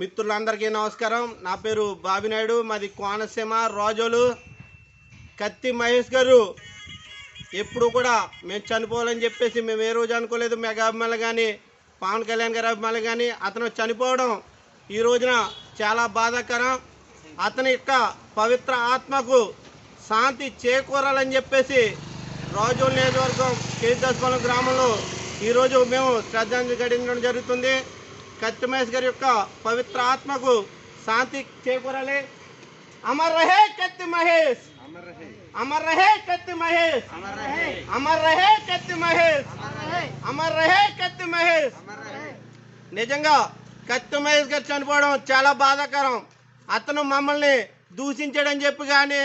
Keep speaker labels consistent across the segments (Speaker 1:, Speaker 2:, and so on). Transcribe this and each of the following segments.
Speaker 1: మిత్రులందరికీ నమస్కారం. నా పేరు బాబినాయుడు మాది కోనసీమ రాజోలు. కత్తి మహేష్ గారు ఎప్పుడు కూడా మేము చనిపోవాలని చెప్పేసి మేము ఏ రోజు అనుకోలేదు. మెగా అభిమానులు కానీ పవన్ కళ్యాణ్ గారి అభిమానులు కానీ అతను చనిపోవడం ఈ రోజున చాలా బాధాకరం. అతని యొక్క పవిత్ర ఆత్మకు శాంతి చేకూరాలని చెప్పేసి రాజోల్ నియోజకవర్గం కేదాస్పాలెం గ్రామంలో ఈరోజు మేము శ్రద్ధాంజలి గడించడం జరుగుతుంది. కత్తిమేష్ గారి యొక్క పవిత్ర ఆత్మకు శాంతి చేకూరాలి. అమర్ రహే కత్తి మహేష్ అమర్ రహే కత్తి మహేష్ అమర్ రహే కత్తి మహేష్ అమర్ రహే కత్తి మహేష్ నిజంగా కత్తి మహేష్ గారు చనిపోవడం చాలా బాధాకరం. అతను మమ్మల్ని దూషించాడని చెప్పి కానీ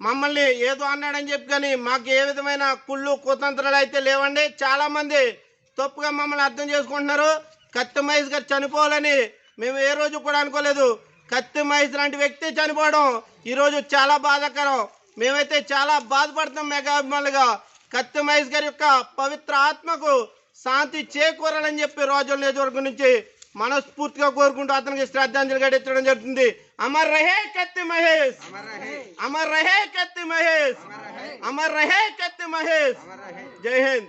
Speaker 1: మమ్మల్ని ఏదో అన్నాడని చెప్పి కానీ మాకు ఏ విధమైన కుళ్ళు కుతంత్రాలు అయితే లేవండి. చాలామంది తప్పుగా మమ్మల్ని అర్థం చేసుకుంటున్నారు. కత్తి మహేష్ గారు చనిపోవాలని మేము ఏ రోజు కూడా అనుకోలేదు. కత్తి మహేష్ లాంటి వ్యక్తి చనిపోవడం ఈరోజు చాలా బాధాకరం. మేమైతే చాలా బాధపడుతున్నాం మెగా అభిమానులుగా. కత్తి మహేష్ గారి యొక్క పవిత్ర ఆత్మకు శాంతి చేకూరాలని చెప్పి రోజుల నియోజకవర్గం నుంచి మనస్ఫూర్తిగా కోరుకుంటూ అతనికి శ్రద్ధాంజలి గడించడం జరుగుతుంది. అమర్ రహే కత్తి మహేష్. అమర్ రహే. కత్తి మహేష్. అమర్ రహే. కత్తి మహేష్. జై హింద్.